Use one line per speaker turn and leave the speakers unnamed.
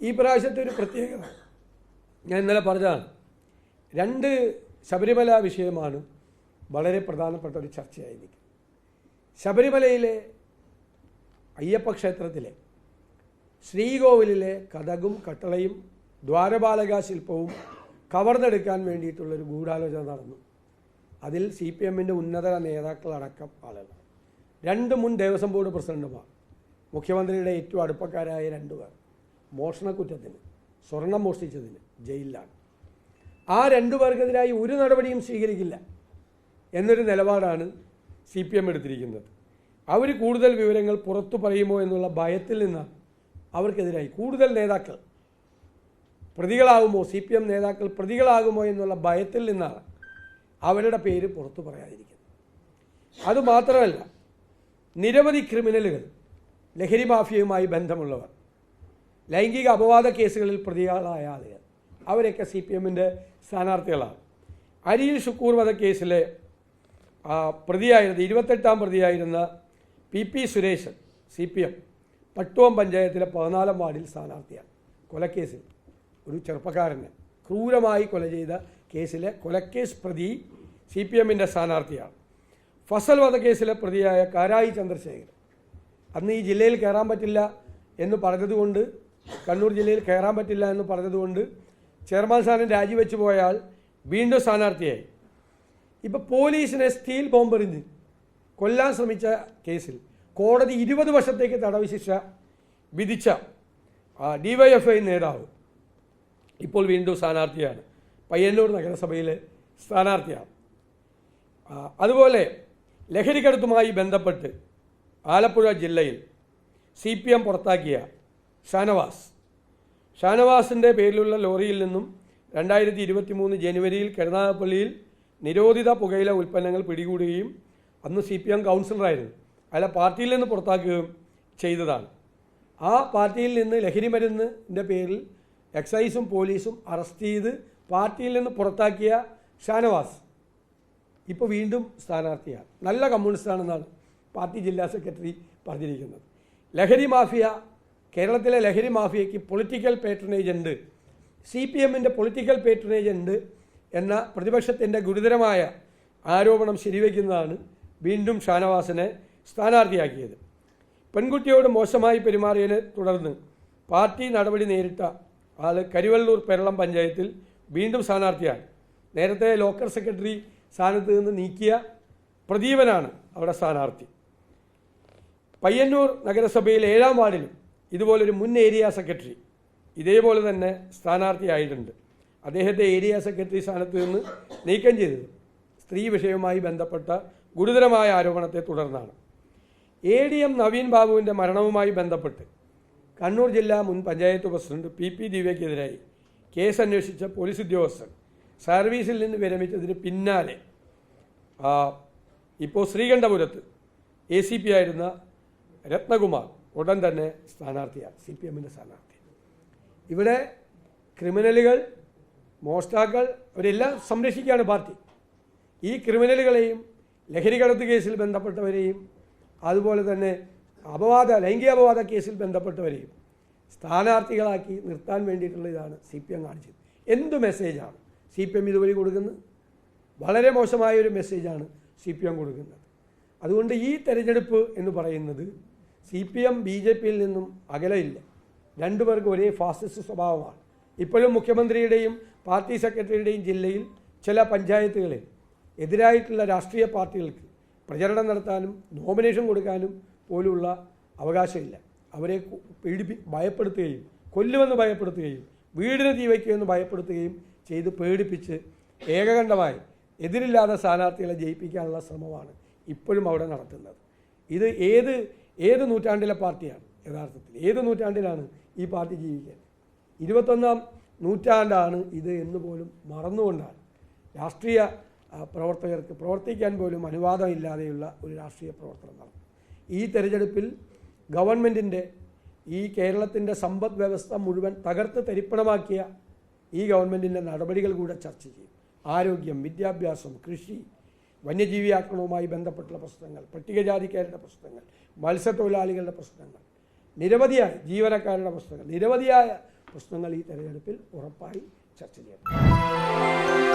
ഈ പ്രാവശ്യത്തെ ഒരു പ്രത്യേകത. ഞാൻ ഇന്നലെ പറഞ്ഞതാണ്. രണ്ട് ശബരിമല വിഷയമാണ് വളരെ പ്രധാനപ്പെട്ട ഒരു ചർച്ചയായിരിക്കും. ശബരിമലയിലെ അയ്യപ്പ ക്ഷേത്രത്തിലെ ശ്രീകോവിലിലെ കഥകും കട്ടളയും ദ്വാരപാലക ശില്പവും കവർന്നെടുക്കാൻ വേണ്ടിയിട്ടുള്ളൊരു ഗൂഢാലോചന നടന്നു. അതിൽ സി പി എമ്മിന്റെ ഉന്നത നേതാക്കളടക്കം ആളുകൾ. രണ്ട് മുൻ ദേവസ്വം ബോർഡ് പ്രസിഡന്റുമാർ മുഖ്യമന്ത്രിയുടെ ഏറ്റവും അടുപ്പക്കാരായ രണ്ടുപേർ. മോഷണക്കുറ്റത്തിന് സ്വർണം മോഷ്ടിച്ചതിന് ജയിലിലാണ്. ആ രണ്ടു പേർക്കെതിരായി ഒരു നടപടിയും സ്വീകരിക്കില്ല എന്നൊരു നിലപാടാണ് സി പി എം എടുത്തിരിക്കുന്നത്. അവർ കൂടുതൽ വിവരങ്ങൾ പുറത്തു പറയുമോ എന്നുള്ള ഭയത്തിൽ നിന്ന് അവർക്കെതിരായി കൂടുതൽ നേതാക്കൾ പ്രതികളാകുമോ സി പി എം നേതാക്കൾ പ്രതികളാകുമോ എന്നുള്ള ഭയത്തിൽ നിന്നാണ് അവരുടെ പേര് പുറത്തു പറയാതിരിക്കുന്നത്. അതുമാത്രമല്ല നിരവധി ക്രിമിനലുകൾ ലഹരി മാഫിയയുമായി ബന്ധമുള്ളവർ ലൈംഗിക അപവാദ കേസുകളിൽ പ്രതികളായ ആളുകൾ. അവരൊക്കെ സി പി എമ്മിന്റെ സ്ഥാനാർത്ഥികളാണ്. അരിയിൽ ഷുക്കൂർ വധക്കേസിലെ പ്രതിയായിരുന്ന ഇരുപത്തെട്ടാം പ്രതിയായിരുന്ന P P Suresan C P M Pattuvam പഞ്ചായത്തിലെ പതിനാലാം വാർഡിൽ സ്ഥാനാർത്ഥിയാണ്. കൊലക്കേസിൽ ഒരു ചെറുപ്പക്കാരനെ ക്രൂരമായി കൊല ചെയ്ത കേസിലെ കൊലക്കേസ് പ്രതി സി പി എമ്മിന്റെ സ്ഥാനാർത്ഥിയാണ്. ഫസൽ വധക്കേസിലെ പ്രതിയായ കാരായി ചന്ദ്രശേഖരൻ. അന്ന് ഈ ജില്ലയിൽ കയറാൻ പറ്റില്ല എന്ന് പറഞ്ഞതുകൊണ്ട് കണ്ണൂർ ജില്ലയിൽ കയറാൻ പറ്റില്ല എന്ന് പറഞ്ഞതുകൊണ്ട് ചെയർമാൻ സ്ഥാനം രാജിവെച്ച് പോയാൽ വീണ്ടും സ്ഥാനാർത്ഥിയായി. ഇപ്പോൾ പോലീസിനെ സ്റ്റീൽ ബോംബെറിഞ്ഞ് കൊല്ലാൻ ശ്രമിച്ച കേസിൽ കോടതി ഇരുപത് വർഷത്തേക്ക് തടവ് ശിക്ഷ വിധിച്ച ഡിവൈഎഫ്ഐ നേതാവ് ഇപ്പോൾ വീണ്ടും സ്ഥാനാർത്ഥിയാണ്. പയ്യന്നൂർ നഗരസഭയിലെ സ്ഥാനാർത്ഥിയാണ്. അതുപോലെ ലഹരിക്കടത്തുമായി ബന്ധപ്പെട്ട് ആലപ്പുഴ ജില്ലയിൽ സി പി എം പുറത്താക്കിയ ഷാനവാസ്. ഷാനവാസിന്റെ പേരിലുള്ള ലോറിയിൽ നിന്നും രണ്ടായിരത്തി ഇരുപത്തി മൂന്ന് ജനുവരിയിൽ കരുനാഗപ്പള്ളിയിൽ നിരോധിത പുകയില ഉൽപ്പന്നങ്ങൾ പിടികൂടുകയും അന്ന് സി പി എം കൗൺസിലറായിരുന്നു. അയാളെ പാർട്ടിയിൽ നിന്ന് പുറത്താക്കുകയും ചെയ്തതാണ്. ആ പാർട്ടിയിൽ നിന്ന് ലഹരി മരുന്നിന്റെ പേരിൽ എക്സൈസും പോലീസും അറസ്റ്റ് ചെയ്ത് പാർട്ടിയിൽ നിന്ന് പുറത്താക്കിയ ഷാനവാസ് ഇപ്പോൾ വീണ്ടും സ്ഥാനാർത്ഥിയാണ്. നല്ല കമ്മ്യൂണിസ്റ്റാണെന്നാണ് പാർട്ടി ജില്ലാ സെക്രട്ടറി പറഞ്ഞിരിക്കുന്നത്. ലഹരി മാഫിയ കേരളത്തിലെ ലഹരി മാഫിയയ്ക്ക് പൊളിറ്റിക്കൽ പേട്രണേജ് ഉണ്ട്. സി പി എമ്മിന്റെ പൊളിറ്റിക്കൽ പേട്രണേജ് ഉണ്ട് എന്ന പ്രതിപക്ഷത്തിന്റെ ഗുരുതരമായ ആരോപണം ശരിവയ്ക്കുന്നതാണ് വീണ്ടും ഷാനവാസിനെ സ്ഥാനാർത്ഥിയാക്കിയത്. പെൺകുട്ടിയോട് മോശമായി പെരുമാറിയതിനെ തുടർന്ന് പാർട്ടി നടപടി നേരിട്ട ആൾ കരിവള്ളൂർ പെരളം പഞ്ചായത്തിൽ വീണ്ടും സ്ഥാനാർത്ഥിയാണ്. നേരത്തെ ലോക്കൽ സെക്രട്ടറി സ്ഥാനത്ത് നിന്ന് നീക്കിയ പ്രദീപനാണ് അവിടെ സ്ഥാനാർത്ഥി. പയ്യന്നൂർ നഗരസഭയിൽ ഏഴാം വാർഡിലും ഇതുപോലൊരു മുൻ ഏരിയ സെക്രട്ടറി ഇതേപോലെ തന്നെ സ്ഥാനാർത്ഥിയായിട്ടുണ്ട് അദ്ദേഹത്തെ ഏരിയ സെക്രട്ടറി സ്ഥാനത്ത് നിന്ന് നീക്കം ചെയ്തത് സ്ത്രീ വിഷയവുമായി ബന്ധപ്പെട്ട ഗുരുതരമായ ആരോപണത്തെ തുടർന്നാണ്. എ ഡി എം നവീൻ ബാബുവിന്റെ മരണവുമായി ബന്ധപ്പെട്ട് കണ്ണൂർ ജില്ലാ മുൻ പഞ്ചായത്ത് പ്രസിഡന്റ് പി പി ദിവ്യക്കെതിരായി കേസ് അന്വേഷിച്ച പോലീസ് ഉദ്യോഗസ്ഥൻ സർവീസിൽ നിന്ന് വിരമിച്ചതിന് പിന്നാലെ ഇപ്പോൾ ശ്രീകണ്ഠപുരത്ത് എ സി പി ആയിരുന്ന രത്നകുമാർ ഉടൻ തന്നെ സ്ഥാനാർത്ഥിയാണ് സി പി എമ്മിന്റെ സ്ഥാനാർത്ഥി. ഇവിടെ ക്രിമിനലുകൾ മോഷ്ടാക്കൾ അവരെല്ലാം സംരക്ഷിക്കുകയാണ് പാർട്ടി. ഈ ക്രിമിനലുകളെയും ലഹരി കടത്ത് കേസിൽ ബന്ധപ്പെട്ടവരെയും അതുപോലെ തന്നെ അപവാദ ലൈംഗിക അപവാദ കേസിൽ ബന്ധപ്പെട്ടവരെയും സ്ഥാനാർത്ഥികളാക്കി നിർത്താൻ വേണ്ടിയിട്ടുള്ള ഇതാണ് സി പി എം കാണിച്ചത്. എന്ത് മെസ്സേജാണ് സി പി എം ഇതുവഴി കൊടുക്കുന്നത്? വളരെ മോശമായ ഒരു മെസ്സേജാണ് സി പി എം കൊടുക്കുന്നത്. അതുകൊണ്ട് ഈ തെരഞ്ഞെടുപ്പ് എന്ന് പറയുന്നത് C P M B J പിയിൽ നിന്നും അകലയില്ല. രണ്ടുപേർക്കും ഒരേ ഫാസിസ്റ്റ് സ്വഭാവമാണ്. ഇപ്പോഴും മുഖ്യമന്ത്രിയുടെയും പാർട്ടി സെക്രട്ടറിയുടെയും ജില്ലയിൽ ചില പഞ്ചായത്തുകളിൽ എതിരായിട്ടുള്ള രാഷ്ട്രീയ പാർട്ടികൾക്ക് പ്രചരണം നടത്താനും നോമിനേഷൻ കൊടുക്കാനും പോലുള്ള അവകാശമില്ല. അവരെ പീഡിപ്പി ഭയപ്പെടുത്തുകയും കൊല്ലുമെന്ന് ഭയപ്പെടുത്തുകയും വീടിന് തീ വയ്ക്കുമെന്ന് ഭയപ്പെടുത്തുകയും ചെയ്ത് പേടിപ്പിച്ച് ഏകകണ്ഠമായി എതിരില്ലാത്ത സ്ഥാനാർത്ഥികളെ ജയിപ്പിക്കാനുള്ള ശ്രമമാണ് ഇപ്പോഴും അവിടെ നടത്തുന്നത്. ഇത് ഏത് ഏത് നൂറ്റാണ്ടിലെ പാർട്ടിയാണ്? യഥാർത്ഥത്തിൽ ഏത് നൂറ്റാണ്ടിലാണ് ഈ പാർട്ടി ജീവിക്കുന്നത് ഇരുപത്തൊന്നാം നൂറ്റാണ്ടാണ് ഇത് എന്ന് പോലും മറന്നുകൊണ്ടാണ് രാഷ്ട്രീയ പ്രവർത്തകർക്ക് പ്രവർത്തിക്കാൻ പോലും അനുവാദമില്ലാതെയുള്ള ഒരു രാഷ്ട്രീയ പ്രവർത്തനം നടന്നു ഈ തെരഞ്ഞെടുപ്പിൽ ഗവൺമെന്റിന്റെ ഈ കേരളത്തിന്റെ സമ്പദ് വ്യവസ്ഥ മുഴുവൻ തകർത്ത് തരിപ്പണമാക്കിയ ഈ ഗവൺമെന്റിന്റെ നടപടികൾ കൂടെ ചർച്ച ചെയ്യും. ആരോഗ്യം വിദ്യാഭ്യാസം കൃഷി വന്യജീവി ആക്രമണവുമായി ബന്ധപ്പെട്ടുള്ള പ്രശ്നങ്ങൾ പട്ടികജാതിക്കാരുടെ പ്രശ്നങ്ങൾ മത്സ്യത്തൊഴിലാളികളുടെ പ്രശ്നങ്ങൾ നിരവധിയായ ജീവനക്കാരുടെ പ്രശ്നങ്ങൾ നിരവധിയായ പ്രശ്നങ്ങൾ ഈ തെരഞ്ഞെടുപ്പിൽ ഉറപ്പായി ചർച്ച ചെയ്യപ്പെടും